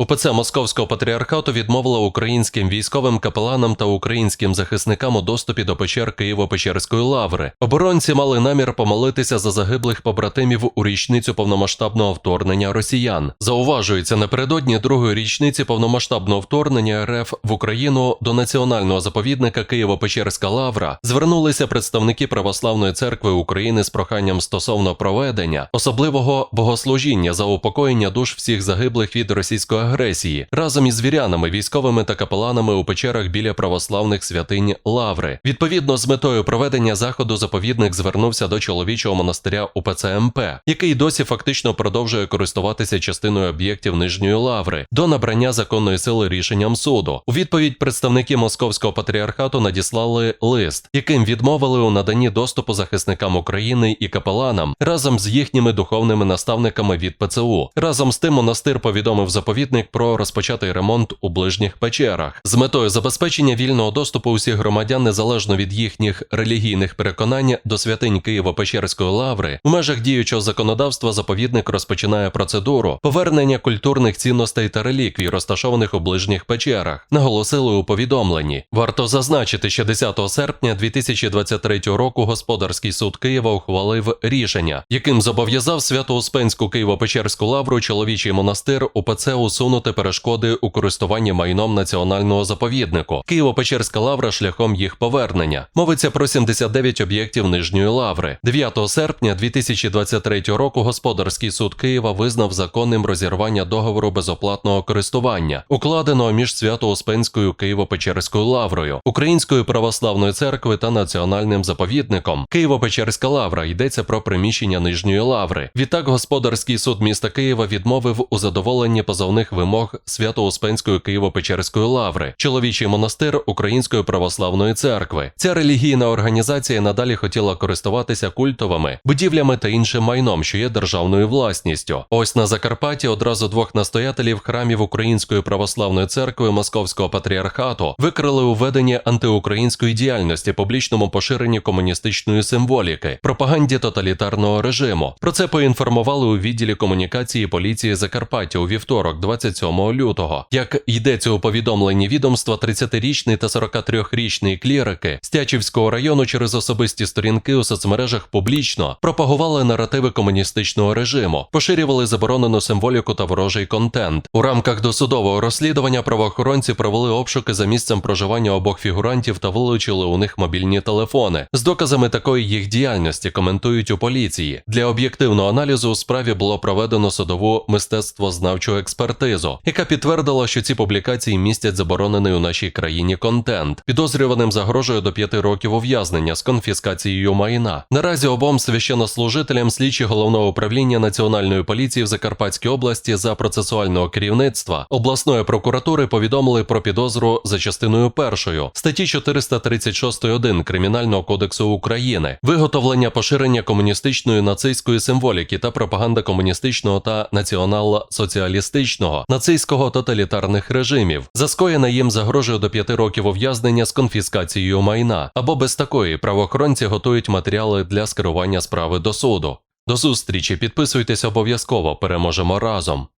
УПЦ Московського патріархату відмовила українським військовим капеланам та українським захисникам у доступі до печер Києво-Печерської лаври. Оборонці мали намір помолитися за загиблих побратимів у річницю повномасштабного вторгнення росіян. Зауважується, напередодні другої річниці повномасштабного вторгнення РФ в Україну до національного заповідника Києво-Печерська лавра звернулися представники Православної церкви України з проханням стосовно проведення особливого богослужіння за упокоєння душ всіх загиблих від російської агресії разом із вірянами, військовими та капеланами у печерах біля православних святинь Лаври. Відповідно з метою проведення заходу заповідник звернувся до чоловічого монастиря УПЦ МП, який досі фактично продовжує користуватися частиною об'єктів Нижньої Лаври до набрання законної сили рішенням суду. У відповідь представники Московського патріархату надіслали лист, яким відмовили у наданні доступу захисникам України і капеланам разом з їхніми духовними наставниками від ПЦУ. Разом з тим монастир повідомив заповідник про розпочатий ремонт у ближніх печерах з метою забезпечення вільного доступу усіх громадян незалежно від їхніх релігійних переконань до святинь Києво-Печерської лаври. В межах діючого законодавства заповідник розпочинає процедуру повернення культурних цінностей та реліквій, розташованих у ближніх печерах. Наголосили у повідомленні. Варто зазначити, що 10 серпня 2023 року господарський суд Києва ухвалив рішення, яким зобов'язав Свято-Успенську Києво-Печерську лавру чоловічий монастир УПЦ усунути перешкоди у користуванні майном національного заповіднику. Києво-Печерська лавра шляхом їх повернення. Мовиться про 79 об'єктів нижньої лаври. 9 серпня 2023 року господарський суд Києва визнав законним розірвання договору безоплатного користування, укладеного між Свято-Успенською Києво-Печерською лаврою, Українською православною церквою та національним заповідником. Києво-Печерська лавра йдеться про приміщення нижньої лаври. Відтак господарський суд міста Києва відмовив у задоволенні позовних вимог Свято-Успенської Києво-Печерської лаври, чоловічий монастир Української православної церкви. Ця релігійна організація надалі хотіла користуватися культовими будівлями та іншим майном, що є державною власністю. Ось на Закарпатті одразу двох настоятелів храмів Української православної церкви Московського патріархату викрили у веденні антиукраїнської діяльності, публічному поширенні комуністичної символіки, пропаганді тоталітарного режиму. Про це поінформували у відділі комунікації поліції Закарпаття у вівторок, 27 лютого. Як йдеться у повідомленні відомства, 30-річний та 43-річний клірики Стячівського району через особисті сторінки у соцмережах публічно пропагували наративи комуністичного режиму, поширювали заборонену символіку та ворожий контент. У рамках досудового розслідування правоохоронці провели обшуки за місцем проживання обох фігурантів та вилучили у них мобільні телефони. З доказами такої їх діяльності коментують у поліції. Для об'єктивного аналізу у справі було проведено судову мистецтвознавчу експертизу, яка підтвердила, що ці публікації містять заборонений у нашій країні контент. Підозрюваним загрожує до п'яти років ув'язнення з конфіскацією майна. Наразі обом священнослужителям слідчі головного управління національної поліції в Закарпатській області за процесуального керівництва обласної прокуратури повідомили про підозру за частиною першою статті 436.1 Кримінального кодексу України, виготовлення поширення комуністичної нацистської символіки та пропаганда комуністичного та націонал-соціалістичного нацистського тоталітарних режимів. За скоєне їм загрожує до п'яти років ув'язнення з конфіскацією майна або без такої правоохоронці готують матеріали для скерування справи до суду. До зустрічі, підписуйтесь обов'язково, переможемо разом.